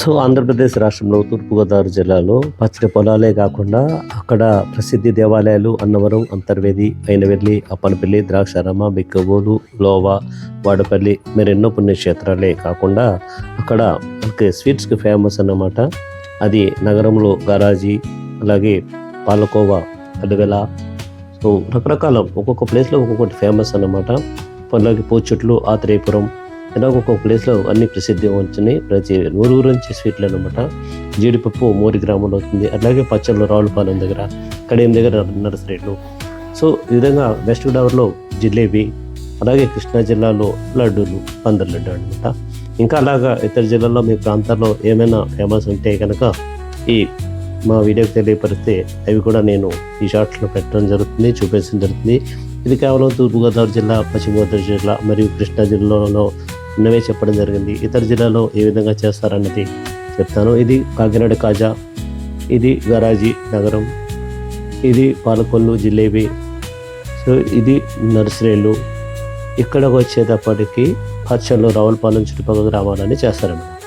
So Andhra Pradesh రాష్ట్రంలో తూర్పుగోదావరి జిల్లాలో పచ్చడి పొలాలే కాకుండా అక్కడ ప్రసిద్ధి దేవాలయాలు అన్నవరం అంతర్వేది అయినవెల్లి అప్పనపల్లి ద్రాక్షారామ బిక్కబోలు లోవా వాడపల్లి మరెన్నో పుణ్యక్షేత్రాలే కాకుండా అక్కడ మనకి స్వీట్స్కి ఫేమస్ అన్నమాట. అది నగరంలో గరాజీ అలాగే పాలకోవా అలవెల సో రకరకాల ఒక్కొక్క ప్లేస్లో ఒక్కొక్కటి ఫేమస్ అన్నమాట. అలాగే పూచెట్లు ఆత్రేయపురం ఇలా ఒక్కొక్క ప్లేస్లో అన్ని ప్రసిద్ధి వంచినాయి ప్రతి ఊరు ఊరు నుంచి స్వీట్లు అనమాట జీడిపప్పు మోరి గ్రామంలో అవుతుంది అలాగే పచ్చళ్ళు రావులపాలెం దగ్గర కడియం దగ్గర నర్సరీలు సో ఈ విధంగా వెస్ట్ గోదావరిలో జిలేబీ అలాగే కృష్ణా జిల్లాలో లడ్డూలు పందర్ లడ్డు అనమాట ఇంకా అలాగా ఇతర జిల్లాల్లో మీ ప్రాంతాల్లో ఏమైనా ఫేమస్ ఉంటే కనుక ఈ మా వీడియోకి తెలియపరిస్తే అవి కూడా నేను ఈ షార్ట్స్లో పెట్టడం జరుగుతుంది చూపించడం జరుగుతుంది. ఇది కేవలం తూర్పుగోదావరి జిల్లా పశ్చిమ గోదావరి జిల్లా మరియు కృష్ణా జిల్లాలో ఉన్నవే చెప్పడం జరిగింది. ఇతర జిల్లాలో ఏ విధంగా చేస్తారన్నది చెప్తాను. ఇది కాకినాడ కాజా ఇది గరాజీ నగరం ఇది పాలకొల్లు జిలేబీ సో ఇది నర్సరీలు. ఇక్కడ వచ్చేటప్పటికి పచ్చళ్ళు రావులపాలెం చుట్టుపక్కల గ్రామాలని చేస్తారన్నమాట.